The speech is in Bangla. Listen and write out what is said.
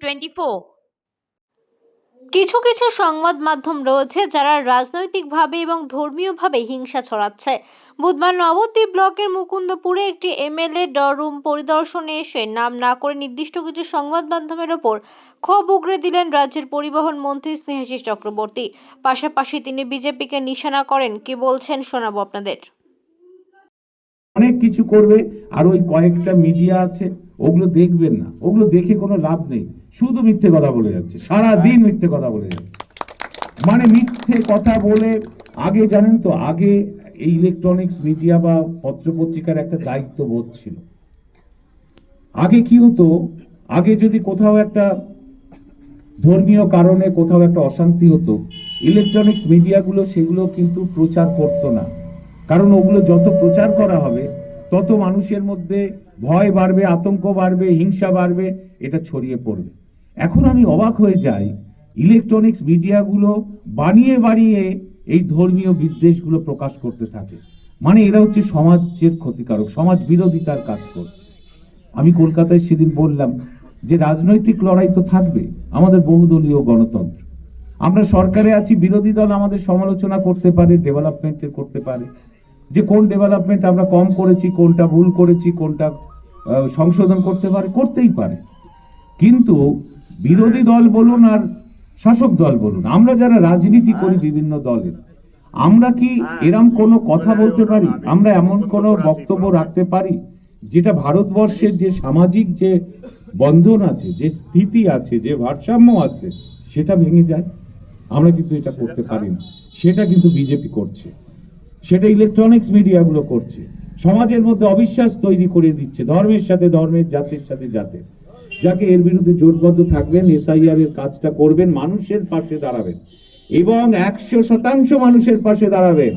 টোয়েন্টি কিছু কিছু সংবাদ মাধ্যম রয়েছে যারা রাজনৈতিকভাবে এবং ধর্মীয়ভাবে হিংসা ছড়াচ্ছে। বুধবার নবদ্বীপ ব্লকের মুকুন্দপুরে একটি এমএলএ রুম পরিদর্শনে এসে নাম না করে নির্দিষ্ট কিছু সংবাদ মাধ্যমের ওপর ক্ষোভ উগরে দিলেন রাজ্যের পরিবহন মন্ত্রী স্নেহাশিস চক্রবর্তী। পাশাপাশি তিনি বিজেপিকে নিশানা করেন। কি বলছেন শোনাবো আপনাদের। অনেক কিছু করবে আর ওই কয়েকটা মিডিয়া আছে ওগুলো দেখবেন না। ওগুলো দেখে কোনো লাভ নেই। শুধু মিথ্যে কথা বলে যাচ্ছে। সারা দিন মিথ্যে কথা বলে যাচ্ছে। মানে মিথ্যে কথা বলে আগে জানেন তো আগে এই ইলেকট্রনিক্স মিডিয়া বা পত্রপত্রিকার একটা দায়িত্ববোধ ছিল। আগে কি হতো আগে যদি কোথাও একটা ধর্মীয় কারণে কোথাও একটা অশান্তি হতো ইলেকট্রনিক্স মিডিয়াগুলো সেগুলো কিন্তু প্রচার করতো না। কারণ ওগুলো যত প্রচার করা হবে তত মানুষের মধ্যে ভয় বাড়বে, আতঙ্ক বাড়বে, হিংসা বাড়বে, এটা ছড়িয়ে পড়বে। এখন আমি অবাক হয়ে যাই ইলেকট্রনিক্স মিডিয়াগুলো বানিয়ে বানিয়ে এই ধর্মীয় বিদ্বেষগুলো প্রকাশ করতে থাকে। মানে এরা হচ্ছে সমাজের ক্ষতিকারক, সমাজ বিরোধিতার কাজ করছে। আমি কলকাতায় সেদিন বললাম যে রাজনৈতিক লড়াই তো থাকবে, আমাদের বহুদলীয় গণতন্ত্র। আমরা সরকারে আছি, বিরোধী দল আমাদের সমালোচনা করতে পারে ডেভেলপমেন্টের করতে পারে। যে কোন ডেভেলপমেন্ট আমরা কম করেছি, কোনটা ভুল করেছি, কোনটা সংশোধন করতে পারে, করতেই পারে। কিন্তু বিরোধী দল বলুন আর শাসক দল বলুন, আমরা যারা রাজনীতি করি বিভিন্ন দলের, আমরা কি এরম কোনো কথা বলতে পারি? আমরা এমন কোনো বক্তব্য রাখতে পারি যেটা ভারতবর্ষের যে সামাজিক যে বন্ধন আছে, যে স্থিতি আছে, যে ভারসাম্য আছে, সেটা ভেঙে যায়? আমরা কিন্তু এটা করতে পারি না। সেটা কিন্তু বিজেপি করছে। সেটা ইলেকট্রনিক্স মিডিয়াগুলো করছে। সমাজের মধ্যে অবিশ্বাস তৈরি করে দিচ্ছে, ধর্মের সাথে, ধর্মের জাতির সাথে জাতের যাকে এর বিরুদ্ধে জোটবদ্ধ থাকবেন এসআইআর এর কাজটা করবেন, মানুষের পাশে দাঁড়াবেন। এবং একশো শতাংশ মানুষের পাশে দাঁড়াবেন।